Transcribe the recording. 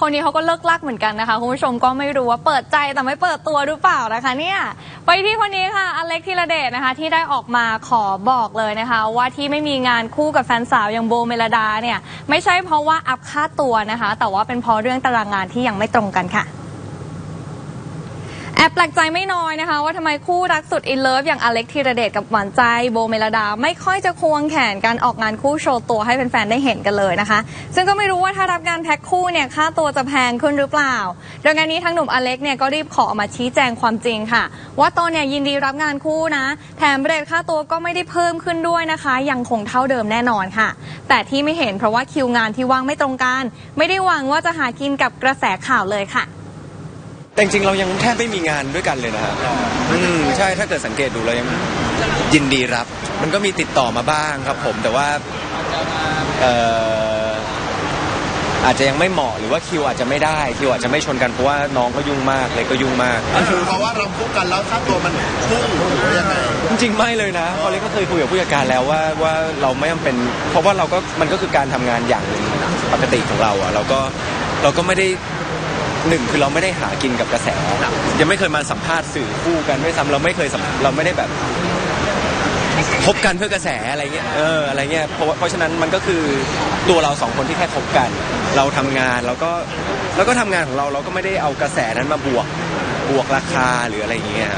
คนนี้เขาก็เลิกลักเหมือนกันนะคะคุณผู้ชมก็ไม่รู้ว่าเปิดใจแต่ไม่เปิดตัวหรือเปล่านะคะเนี่ยไปที่คนนี้ค่ะอเล็กธีระเดชนะคะ ที่ได้ออกมาขอบอกเลยนะคะ ว่าที่ไม่มีงานคู่กับแฟนสาวอย่างโบเมลดาเนี่ยไม่ใช่เพราะว่าอัพค่าตัวนะคะ แต่ว่าเป็นเพราะเรื่องตารางงานที่ยังไม่ตรงกันค่ะ แอบแปลกใจไม่น้อยนะคะ ว่าทำไมคู่รักสุดอินเลิฟอย่างอเล็กธีรเดชกับหวานใจโบเมลดา ไม่ค่อยจะควงแขนกันออกงานคู่โชว์ตัวให้แฟนๆได้เห็นกันเลยนะคะ ซึ่งก็ไม่รู้ว่าถ้ารับงานแพ็คคู่เนี่ยค่าตัวจะแพงขึ้นหรือเปล่าโดยงานนี้ทั้งหนุ่มอเล็กเนี่ยก็รีบขอออกมาชี้แจงความจริงค่ะ ว่าตนเนี่ยยินดีรับงานคู่นะ แถมเรทค่าตัวก็ไม่ได้เพิ่มขึ้นด้วยนะคะ ยังคงเท่าเดิมแน่นอนค่ะ แต่ที่ไม่เห็นเพราะว่าคิวงานที่ว่างไม่ตรงกันไม่ได้หวังว่าจะหากินกับกระแสข่าวเลยค่ะ แต่จริงๆเรายังแทบไม่มีงานด้วยกันเลยนะฮะอืมใช่ถ้าเกิดสังเกตดูเรายังยินดีรับ มันก็มีติดต่อมาบ้างครับผมแต่ว่าเอ่ออาจจะยังไม่เหมาะหรือว่าคิวอาจจะไม่ได้คิวอาจจะไม่ชนกันเพราะว่าน้องก็ยุ่งมากเลยก็ยุ่งมากมันคือเพราะว่าเราคู่กันแล้วค่าตัวมันพุ่งหรือว่ายังไงจริงๆไม่เลยนะพอเล็กก็เคยคุยกับผู้จัดการแล้วว่าว่าเราไม่จำเป็น เพราะว่าเราก็มันก็คือการทำงานอย่างหนึ่งปกติของเราอะเราก็เราก็ไม่ได้ หนึ่งคือเราไม่ได้หากินกับกระแสยังไม่เคยมาสัมภาษณ์สื่อคู่กันไม่ซ้ำเราไม่เคยสัมเราไม่ได้แบบคบกันเพื่อกระแสอะไรเงี้ย เออ อะไรเงี้ย เพราะว่าเพราะฉะนั้นมันก็คือตัวเราสองคนที่แค่คบกัน เราทำงานเราก็เราก็ทำงานของเราเราก็ไม่ได้เอากระแสนั้นมาบวกบวกราคาหรืออะไรอย่างเงี้ย